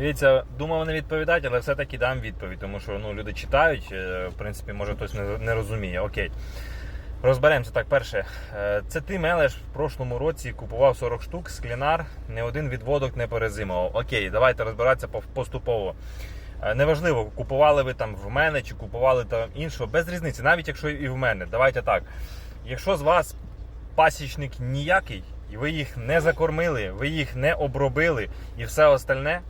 Дивіться, думав не відповідати, але все-таки дам відповідь, тому що ну, люди читають, е, в принципі, може хтось не, не розуміє. Окей. Розберемося так. Перше, Е, це ти мелеш в прошлому році купував 40 штук, склінар, не один відводок не перезимував. Окей, давайте розбиратися поступово. Е, Неважливо, купували ви там в мене чи купували там іншого, без різниці, навіть якщо і в мене. Давайте так. Якщо з вас пасічник ніякий, і ви їх не закормили, ви їх не обробили і все остальне,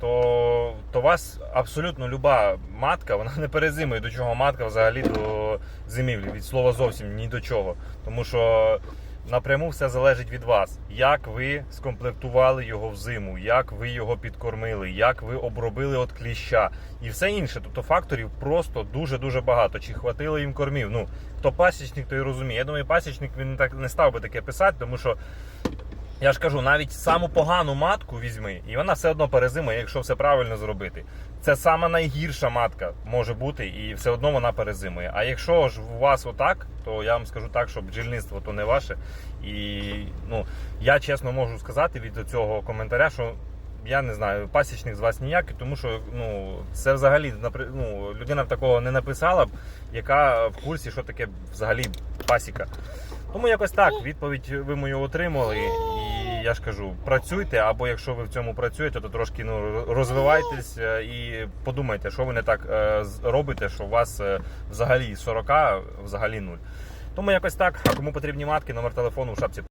то, то вас абсолютно люба матка, вона не перезимує до чого матка взагалі до зимівлі. Від слова зовсім ні до чого. Тому що напряму все залежить від вас. Як ви скомплектували його в зиму, як ви його підкормили, як ви обробили от кліща і все інше. Тобто факторів просто дуже-дуже багато. Чи хватило їм кормів? Ну, хто пасічник, той розуміє. Я думаю, пасічник він так не став би таке писати, тому що я ж кажу, навіть саму погану матку візьми, і вона все одно перезимує, якщо все правильно зробити. Це сама найгірша матка може бути, і все одно вона перезимує. А якщо ж у вас отак, то я вам скажу так, що бджільництво то не ваше. І ну, я чесно можу сказати від цього коментаря, що я не знаю, пасічник з вас ніякий, тому що ну, це взагалі ну, людина такого не написала б, яка в курсі, що таке взагалі пасіка. Тому якось так, відповідь ви мою отримали. І я ж кажу, працюйте, або якщо ви в цьому працюєте, то трошки ну, розвивайтесь е, і подумайте, що ви не так е, робите, що у вас е, взагалі 40, взагалі нуль. Тому якось так. А кому потрібні матки, номер телефону в шапці.